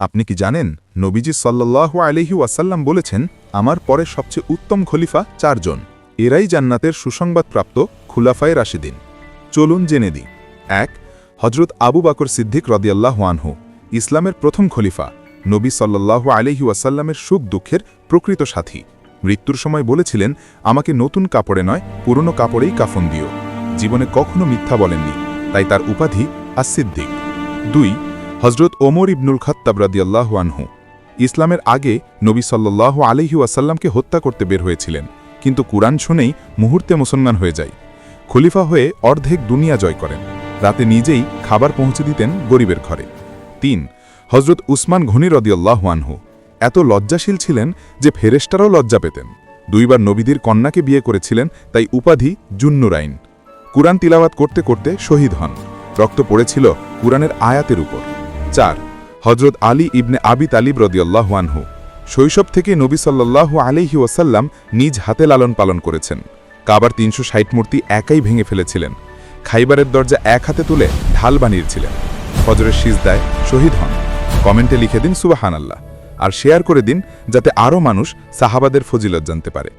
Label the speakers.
Speaker 1: আপনি কি জানেন, নবীজি সাল্লাল্লাহু আলহি ওয়াসাল্লাম বলেছেন, আমার পরে সবচেয়ে উত্তম খলিফা চারজন। এরাই জান্নাতের সুসংবাদপ্রাপ্ত খুলাফায় রাশিদিন। চলুন জেনে দিই। এক হজরত আবু বাকর সিদ্দিক রদিয়াল্লাহু আনহু, ইসলামের প্রথম খলিফা। নবী সাল্লাল্লাহু আলহি ওয়াসাল্লামের সুখ দুঃখের প্রকৃত সাথী। মৃত্যুর সময় বলেছিলেন, আমাকে নতুন কাপড়ে নয়, পুরনো কাপড়েই কাফন দিও। জীবনে কখনো মিথ্যা বলেননি, তাই তার উপাধি আসিদ্দিক দুই হজরত ওমর ইবনুল খত্তাব রাদিয়াল্লাহু আনহু ইসলামের আগে নবী সাল্লাল্লাহু আলহি ওয়াসাল্লামকে হত্যা করতে বের হয়েছিলেন, কিন্তু কুরআন শুনেই মুহূর্তে মুসলমান হয়ে যায়। খলিফা হয়ে অর্ধেক দুনিয়া জয় করেন, রাতে নিজেই খাবার পৌঁছে দিতেন গরিবের ঘরে। তিন, হজরত উসমান ঘনি রদিয়াল্লাহু আনহু এত লজ্জাশীল ছিলেন যে ফেরেস্টারও লজ্জা পেতেন। দুইবার নবীদের কন্যাকে বিয়ে করেছিলেন, তাই উপাধি জুন্নুরাইন কুরআন তিলাওয়াত করতে করতে শহীদ হন। রক্ত পড়েছিল কুরআনের আয়াতের উপর। চার হজরত আলী ইবনে আবি তালিব রদিয়াল্লাহু আনহু। শৈশব থেকে নবী সাল্লাল্লাহু আলাইহি ওয়াসাল্লাম নিজ হাতে লালন পালন করেছেন। কাবার তিনশো ষাট মূর্তি একাই ভেঙে ফেলেছিলেন। খাইবারের দরজা এক হাতে তুলে ঢাল বানিয়েছিলেন। ফজরের সিজদায় শহীদ হন। কমেন্টে লিখে দিন সুবাহান আল্লাহ আর শেয়ার করে দিন যাতে আরও মানুষ সাহাবাদের ফজিলত জানতে পারে।